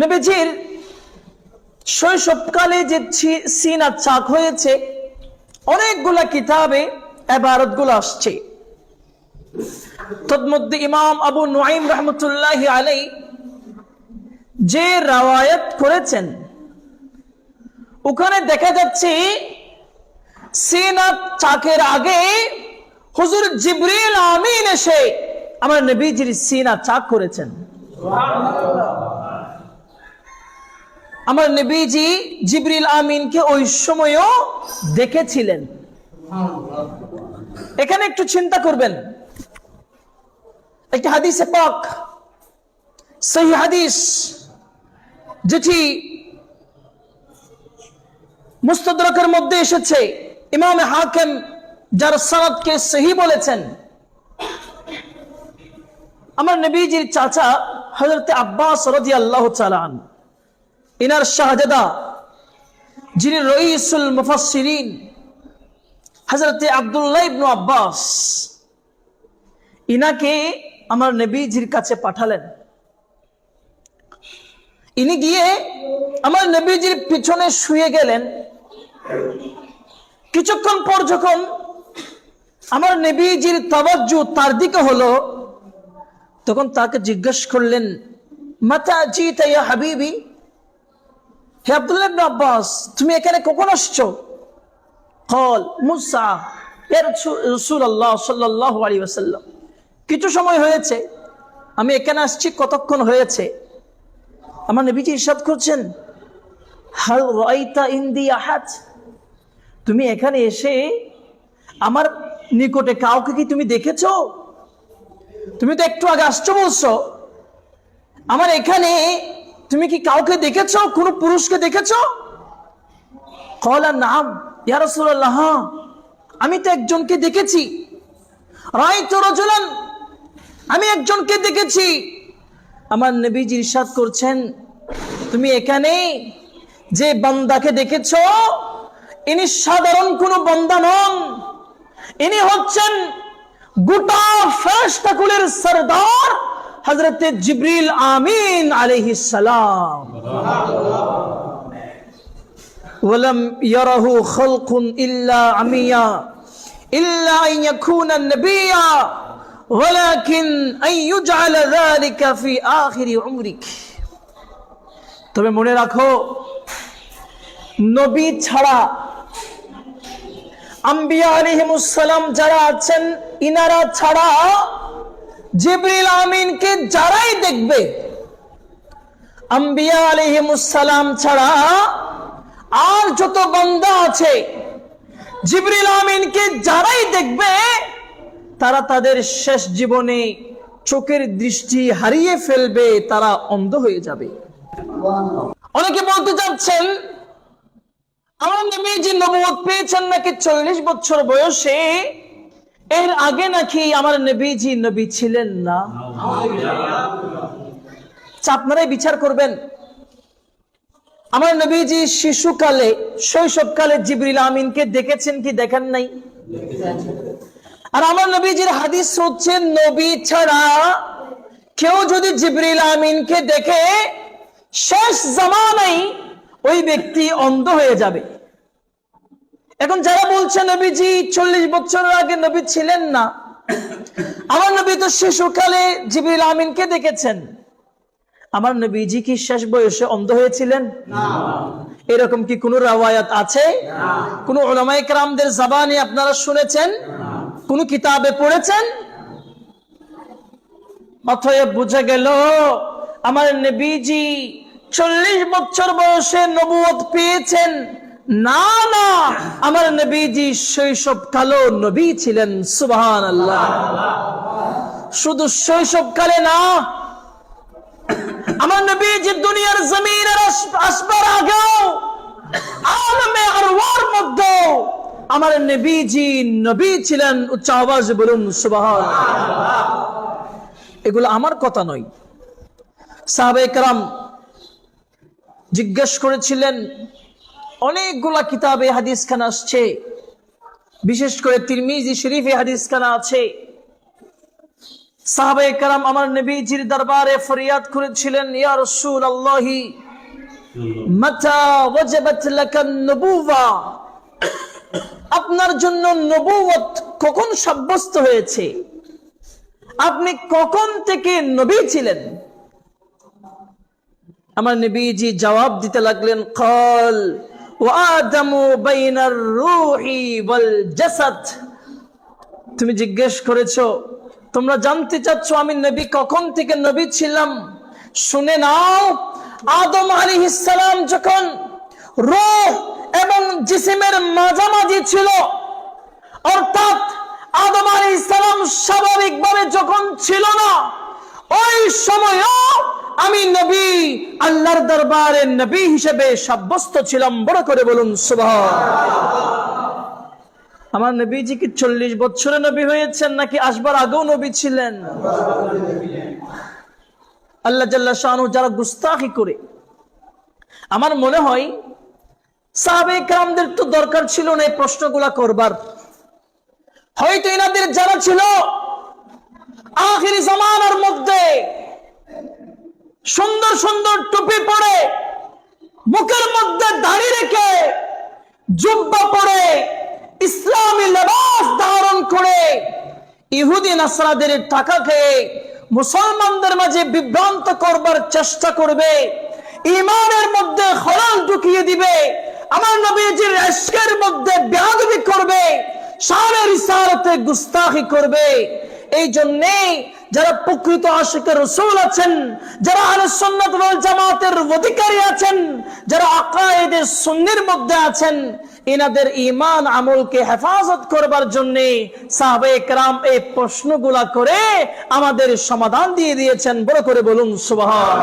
নবীজির শৈশবকালে যে সিন চাক হয়েছে, অনেকগুলা কিতাবে এবারতগুলো আসছে। তন্মধ্যে ইমাম আবু নুআইম রহমতুল্লাহ আলাই যে রাওয়ায়াত করেছেন, ওখানে দেখা যাচ্ছে সিনাত চাকের আগে হুজুর জিবরিল আমিন এসে আমার নবীজির সিনা চাক করেছেন। আমার নবীজি জিবরিল আমিনকে ওই সময়ও দেখেছিলেন। এখানে একটু চিন্তা করবেন। একটি হাদিসে পাক সেই হাদিস, যেটি মুস্তদরকের মধ্যে এসেছে। ইমাম হাকিম যার সনদকে সহি বলেছেন। আমার নবীজির চাচা হজরতে আব্বাস রদি আল্লাহ চালান ইনার শাহজাদা, যিনি রইসুল মুফাসসিরিন হজরতে আব্দুল্লাহ ইবনু আব্বাস, ইনাকে আমার নবীজির কাছে পাঠালেন। ইনি গিয়ে আমার নবীজির পিছনে শুয়ে গেলেন। কিছুক্ষণ পর যখন আমার নবীজির তাবাজ্জু তার দিকে হলো, তখন তাকে জিজ্ঞেস করলেন, মাতা জিতা ইয়া হাবিবি? হে আব্দুল্লাহ আব্বাস, তুমি এখানে কখন আসছো? কল, মুসা, এর রসুল আল্লাহ সাল্লাহ আলী কিছু সময় হয়েছে, আমি এখানে আসছি, কতক্ষণ হয়েছে? আমার নবীজি ইরশাদ করছেন, হাল রাইতা ইন্দি আহাজ তুমি এখানে এসে, আমার নিকটে কাউকে কি তুমি দেখেছ? তুমি তো একটু আগে আসছো বলছো। আমার এখানে তুমি কি কাউকে দেখেছ? কোনো পুরুষকে দেখেছ? কলা নাম ইয়া রাসূলুল্লাহ হ্যাঁ, আমি তো একজনকে দেখেছি। রাজুলান আমি একজনকে দেখেছি। আমার নবীজি ইরশাদ করছেন তুমি এখানে যে বান্দাকে দেখেছ ইনি সাধারণ কোন বান্দা নন। ইনি হচ্ছেন গোটা ফেরেশতাকুলের সরদার হযরতে জিবরিল আমিন আলাইহিস সালাম ولم يره خلق إلا عميا إلا أن يكون النبيا ولكن أن يجعل ذلك في آخر عمرك তবে মনে রাখো নবী ছাড়া আম্বিয়া আলিহিমুসালাম যারা আছেন ইনারা ছাড়া জিবরিল আমিনকে যারাই দেখবে, আম্বিয়া আলিহিমুসালাম ছাড়া আর যত বান্দা আছে, জিবরিল আমিনকে যারাই দেখবে, তারা তাদের শেষ জীবনে চোখের দৃষ্টি হারিয়ে ফেলবে, তারা অন্ধ হয়ে যাবে। অনেকে বলতে চাচ্ছেন, আমার নবী যে নবুয়ত পেয়েছেন নাকি চল্লিশ বছর বয়সে? এর আগে নাকি আমার নবীজি নবী ছিলেন না? আচ্ছা, আপনারাই বিচার করবেন। আমার নবীজি শিশুকালে শৈশবকালে জিবরিল আমিনকে দেখেছেন কি দেখেন নাই? আর আমার নবীজির হাদিস হচ্ছে নবী ছাড়া কেউ যদি জিবরিল আমিনকে দেখে শেষ জামানাই ওই ব্যক্তি অন্ধ হয়ে যাবে। এখন যারা বলছে নবীজি চল্লিশ বছরের আগে নবী ছিলেন না আমার নবী তো শিশুকালে জিবরিল আমিনকে দেখেছেন। আমার নবীজি কি শেষ বয়সে অন্ধ হয়েছিলেন? এরকম কি কোন রাওয়ায়াত আছে? কোন ওলামাই কেরামদের জাবানে আপনারা শুনেছেন? কোন কিতাবে পড়েছেন? অথব বুঝে গেল আমার নবীজি চল্লিশ বছর বয়সে নবুয়ত পেয়েছেন। না না, আমার নবীজি শৈশবকালেও নবী ছিলেন সুবাহান আল্লাহ শুধু শৈশবকালে না, আমার নবীজি দুনিয়ার জমিনের আসবার আগেও মধ্যে আমার নবীজি নবী ছিলেন, উচ্চ আওয়াজ বলুন সুবাহান এগুলো আমার কথা নয়। সাহাবে কারাম জিজ্ঞেস করেছিলেন অনেকগুলা কিতাবে হাদিস খান আসছে। বিশেষ করে তিরমিজি শরীফে হাদিস খানা আছে। সাহাবায়ে কারাম আমার নবীজির দরবারে ফরিয়াদ করেছিলেন, ইয়া আল্লাহি মাতা ওয়াজাবাত লাকান নবুওয়া? আপনার জন্য নবুয়ত কখন সাব্যস্ত হয়েছে? আপনি কখন থেকে নবী ছিলেন? আমার নবীজি জবাব দিতে লাগলেন, কল তুমি জিজ্ঞেস করেছ, তোমরা জানতে চাচ্ছ আমি নবী কখন থেকে নবী ছিলাম? শুনে নাও, আদম আলাইহিস সালাম যখন রূহ এবং জিসিমের মাঝামাঝি ছিল, অর্থাৎ আদম আলাইহিস সালাম স্বাভাবিকভাবে যখন ছিল না, ওই সময়ও আমি নবী, আল্লাহর দরবারে নবী হিসেবে সাব্যস্ত ছিলাম, বড় করে বলুন আমার নবীজি কি চল্লিশ বছরে নবী হয়েছেন, নাকি আসবার আগেও নবী ছিলেন? আল্লাহ শাহনু যারা গুস্তাখি করে, আমার মনে হয় সাহাবে কামদের তো দরকার ছিল না এই প্রশ্নগুলা করবার। হয়তো এনাদের যারা ছিল, আখিরি জামানার মধ্যে সুন্দর সুন্দর টুপি পরে, মুখের মধ্যে দাড়ি রেখে জুব্বা পরে, ইসলামী লেবাস ধারণ করে ইহুদি নাসরাদের টাকা খেয়ে মুসলমানদের মাঝে বিভ্রান্ত করবার চেষ্টা করবে, ইমানের মধ্যে খলাল ঢুকিয়ে দিবে, আমার নবীজির ইশকের মধ্যে বেয়াদবি করবে, শানের ইসারতে গুস্তাখি করবে। এই জন্যে যারা প্রকৃত আশিকের রসুল আছেন, যারা আলে সন্ন্যত জামাতের অধিকারী আছেন, যারা আকায়েদের সুন্নির মধ্যে আছেন, এনাদের ইমান আমলকে হেফাজত করবার জন্য সাহাবে এই প্রশ্নগুলা করে আমাদের সমাধান দিয়ে দিয়েছেন। বড় করে বলুন, সুবহান